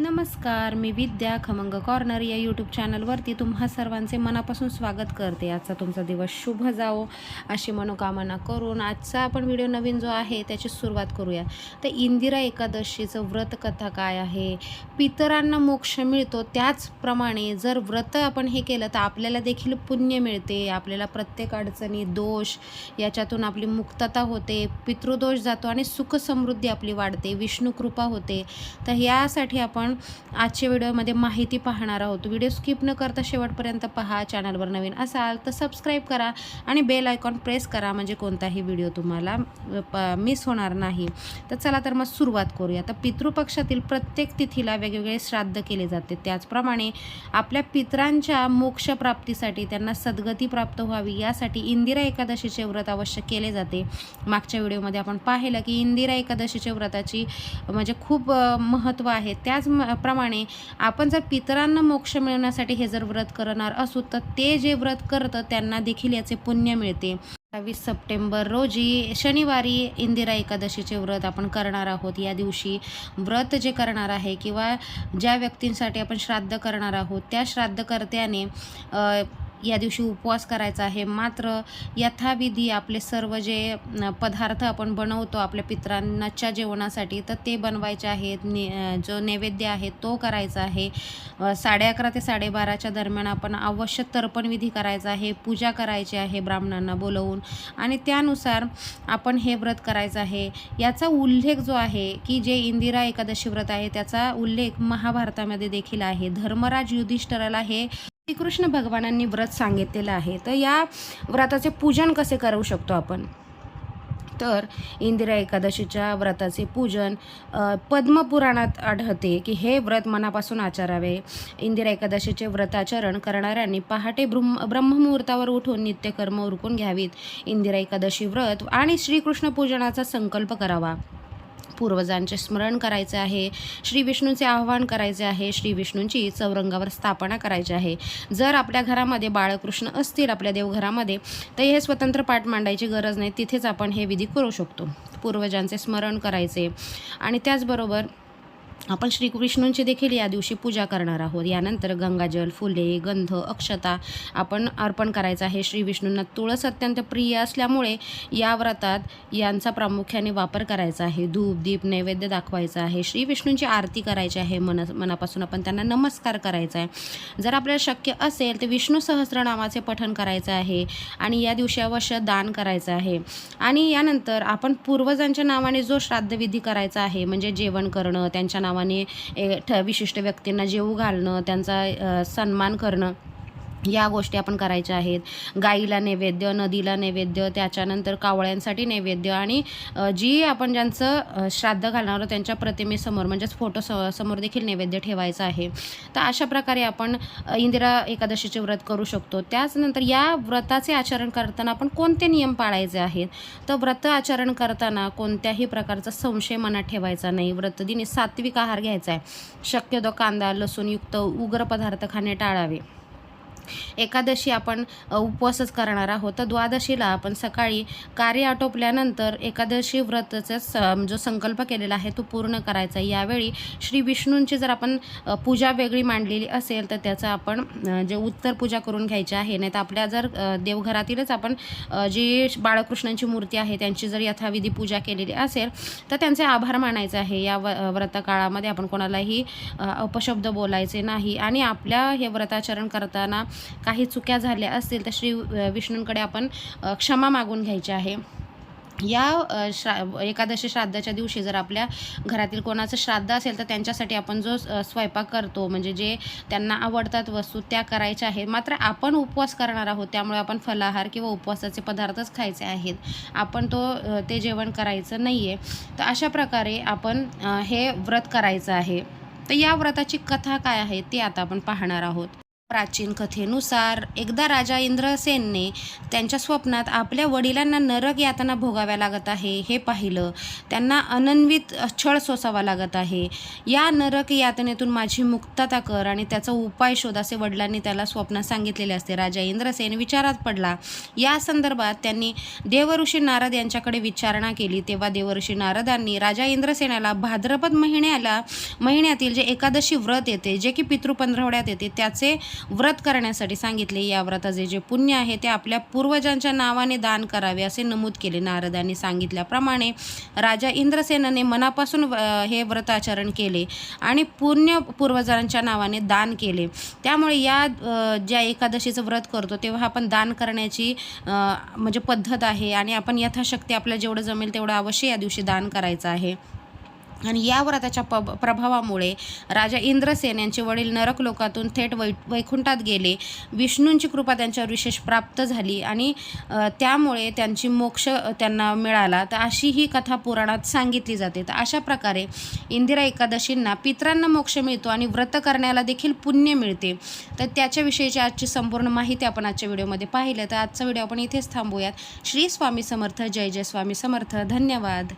नमस्कार मी विद्या खमंग कॉर्नर या यूट्यूब चॅनलवरती तुम्हा सर्वांचे मनापासून स्वागत करते. आजचा तुमचा दिवस शुभ जावो अशी मनोकामना करून आजचा आपण व्हिडिओ नवीन जो आहे त्याची सुरुवात करूया. तर इंदिरा एकादशीचं व्रत कथा काय आहे? पितरांना मोक्ष मिळतो त्याचप्रमाणे जर व्रत आपण हे केलं तर आपल्याला देखील पुण्य मिळते. आपल्याला प्रत्येक अडचणी दोष याच्यातून आपली मुक्तता होते पितृदोष जातो आणि सुख समृद्धी आपली वाढते विष्णू कृपा होते. तर यासाठी आपण आजच्या व्हिडिओमध्ये माहिती पाहणार आहोत. व्हिडिओ स्किप न करता शेवटपर्यंत पहा चॅनलवर नवीन असाल तर सबस्क्राईब करा आणि बेल आयकॉन प्रेस करा म्हणजे कोणताही व्हिडिओ तुम्हाला मिस होणार नाही. तर चला तर मग सुरुवात करूया. तर पितृपक्षातील प्रत्येक तिथीला वेगवेगळे श्राद्ध केले जाते. त्याचप्रमाणे आपल्या पितरांच्या मोक्षप्राप्तीसाठी त्यांना सद्गती प्राप्त व्हावी यासाठी इंदिरा एकादशीचे व्रत अवश्य केले जाते. मागच्या व्हिडिओमध्ये आपण पाहिलं की इंदिरा एकादशीच्या व्रताची म्हणजे खूप महत्त्व आहे. त्याच म- प्रमाणे आपण जर पितरांना मोक्ष मिळवण्यासाठी हे जर व्रत करणार असू तर ते जे व्रत करतं त्यांना देखील याचे पुण्य मिळते. अठ्ठावीस सप्टेंबर रोजी शनिवारी इंदिरा एकादशीचे व्रत आपण करणार आहोत. या दिवशी व्रत जे करणार आहे किंवा ज्या व्यक्तींसाठी आपण श्राद्ध करणार आहोत त्या श्राद्धकर्त्याने या दिवशी उपवास करायचा आहे. मात्र यथाविधी आपले सर्व जे पदार्थ आपण बनवतो आपल्या पित्रांच्या जेवणासाठी तर ते बनवायचे आहेत. ने जो नैवेद्य आहे तो करायचा आहे. साडे अकरा ते साडेबाराच्या दरम्यान आपण अवश्य तर्पणविधी करायचा आहे पूजा करायची आहे ब्राह्मणांना बोलवून. आणि त्यानुसार आपण हे व्रत करायचं आहे. याचा उल्लेख जो आहे की जे इंदिरा एकादशी व्रत आहे त्याचा उल्लेख महाभारतामध्ये देखील आहे. धर्मराज युधिष्ठराला हे श्रीकृष्ण भगवानांनी व्रत सांगितलेलं आहे. तर या व्रताचे पूजन कसे करू शकतो आपण? तर इंदिरा एकादशीच्या व्रताचे पूजन पद्मपुराणात आढळते की हे व्रत मनापासून आचारावे. इंदिरा एकादशीचे व्रताचरण करणाऱ्यांनी पहाटे ब्रह्म ब्रह्ममुहूर्तावर उठून नित्यकर्म उरकून घ्यावीत. इंदिरा एकादशी व्रत आणि श्रीकृष्ण पूजनाचा संकल्प करावा. पूर्वजांचे स्मरण करायचे आहे. श्री विष्णूंचे आवाहन करायचे आहे. श्री विष्णूंची चौरंगावर स्थापना करायची आहे. जर आपल्या घरामध्ये बाळकृष्ण असतील आपल्या देवघरामध्ये तर हे स्वतंत्र पाठ मांडायची गरज नाही. तिथेच आपण हे विधी करू शकतो. पूर्वजांचे स्मरण करायचे. आणि त्याचबरोबर आपण श्रीकृष्णूंची देखील या दिवशी पूजा करणार आहोत. यानंतर गंगाजल फुले गंध अक्षता आपण अर्पण करायचं आहे. श्री विष्णूंना तुळस अत्यंत प्रिय असल्यामुळे या व्रतात यांचा प्रामुख्याने वापर करायचा आहे. धूप दीप नैवेद्य दाखवायचा आहे. श्री विष्णूंची आरती करायची आहे. मन मनापासून आपण त्यांना नमस्कार करायचा आहे. जर आपल्याला शक्य असेल तर विष्णू सहस्रनामाचे पठण करायचं आहे आणि या दिवशी अवश्य दान करायचं आहे. आणि यानंतर आपण पूर्वजांच्या नावाने जो श्राद्धविधी करायचा आहे म्हणजे जेवण करणं त्यांच्या नावाने ए, ठ विशिष्ट व्यक्तींना जेवू घालणं त्यांचा सन्मान करणं. या गोष्टी आपण करायच्या आहेत. गाईला नैवेद्य नदीला नैवेद्य त्याच्यानंतर कावळ्यांसाठी नैवेद्य आणि जी आपण ज्यांचं श्राद्ध घालणार आहोत त्यांच्या प्रतिमेसमोर म्हणजेच फोटो स समोर देखील नैवेद्य ठेवायचं आहे. तर अशा प्रकारे आपण इंदिरा एकादशीचे व्रत करू शकतो. त्याचनंतर या व्रताचे आचरण करताना आपण कोणते नियम पाळायचे आहेत? तर व्रत आचरण करताना कोणत्याही प्रकारचा संशय मनात ठेवायचा नाही. व्रतदिनी सात्विक आहार घ्यायचा आहे. शक्यतो कांदा लसूणयुक्त उग्र पदार्थ खाणे टाळावे. एकादशी आपण उपवासच करणार आहोत. तर द्वादशीला आपण सकाळी कार्य आटोपल्यानंतर एकादशी व्रताचा स- जो संकल्प केलेला आहे तो पूर्ण करायचा. आहे. यावेळी श्री विष्णूंची जर आपण पूजा वेगळी मांडलेली असेल तर त्याचं आपण जे उत्तर पूजा करून घ्यायची आहे नाही तर आपल्या जर देवघरातीलच आपण जी बाळकृष्णांची मूर्ती आहे त्यांची जर यथाविधी पूजा केलेली असेल तर त्यांचे आभार मानायचे आहे. या व आपण कोणालाही अपशब्द बोलायचे नाही. आणि आपल्या हे व्रताचरण करताना काही चुक्या झाल्या असतील तर श्री विष्णूंकडे आपण क्षमा मागून घ्यायची आहे. या श्रा एकादशी श्राद्धाच्या दिवशी जर आपल्या घरातील कोणाचं श्राद्ध असेल तर त्यांच्यासाठी आपण जो स्वयंपाक करतो म्हणजे जे त्यांना आवडतात वस्तू त्या करायच्या आहेत. मात्र आपण उपवास करणार आहोत त्यामुळे आपण फलाहार किंवा उपवासाचे पदार्थच खायचे आहेत. आपण तो ते जेवण करायचं नाही आहे तर अशा प्रकारे आपण हे व्रत करायचं आहे. तर या व्रताची कथा काय आहे ती आता आपण पाहणार आहोत. प्राचीन कथेनुसार एकदा राजा इंद्रसेनने त्यांच्या स्वप्नात आपल्या वडिलांना नरक यातना भोगाव्या लागत आहे हे पाहिलं. त्यांना अनन्वित छळ सोसावा लागत आहे. या नरक यातनेतून माझी मुक्तता कर आणि त्याचा उपाय शोध असे वडिलांनी त्याला स्वप्नात सांगितलेले असते. राजा इंद्रसेन विचारात पडला. या संदर्भात त्यांनी देवऋषी नारद यांच्याकडे विचारणा केली. तेव्हा देवऋषी नारदांनी राजा इंद्रसेनाला भाद्रपद महिन्याला महिन्यातील जे एकादशी व्रत येते जे की पितृ पंधरवड्यात येते त्याचे व्रत करण्यासाठी सांगितले. या व्रताचे जे पुण्य आहे ते आपल्या पूर्वजांच्या नावाने दान करावे असे नमूद केले. नारदांनी सांगितल्याप्रमाणे राजा इंद्रसेनाने मनापासून अ, हे व्रताचरण केले आणि पुण्य पूर्वजांच्या नावाने दान केले. त्यामुळे या ज्या एकादशीचं व्रत करतो तेव्हा आपण दान करण्याची म्हणजे पद्धत आहे आणि आपण यथाशक्ती आपल्याला जेवढं जमेल तेवढं अवश्य या दिवशी दान करायचं आहे. आणि या व्रताच्या प प्रभावामुळे राजा इंद्रसेन यांचे वडील नरक लोकातून थेट वै वैकुंठात गेले. विष्णूंची कृपा त्यांच्यावर विशेष प्राप्त झाली आणि त्यामुळे त्यांची मोक्ष त्यांना मिळाला. तर अशी ही कथा पुराणात सांगितली जाते. तर अशा प्रकारे इंदिरा एकादशींना पित्रांना मोक्ष मिळतो आणि व्रत करण्याला देखील पुण्य मिळते. तर त्याच्याविषयीची आजची संपूर्ण माहिती आपण आजच्या व्हिडिओमध्ये पाहिलं. तर आजचा व्हिडिओ आपण इथेच थांबूयात. श्री स्वामी समर्थ. जय जय स्वामी समर्थ. धन्यवाद.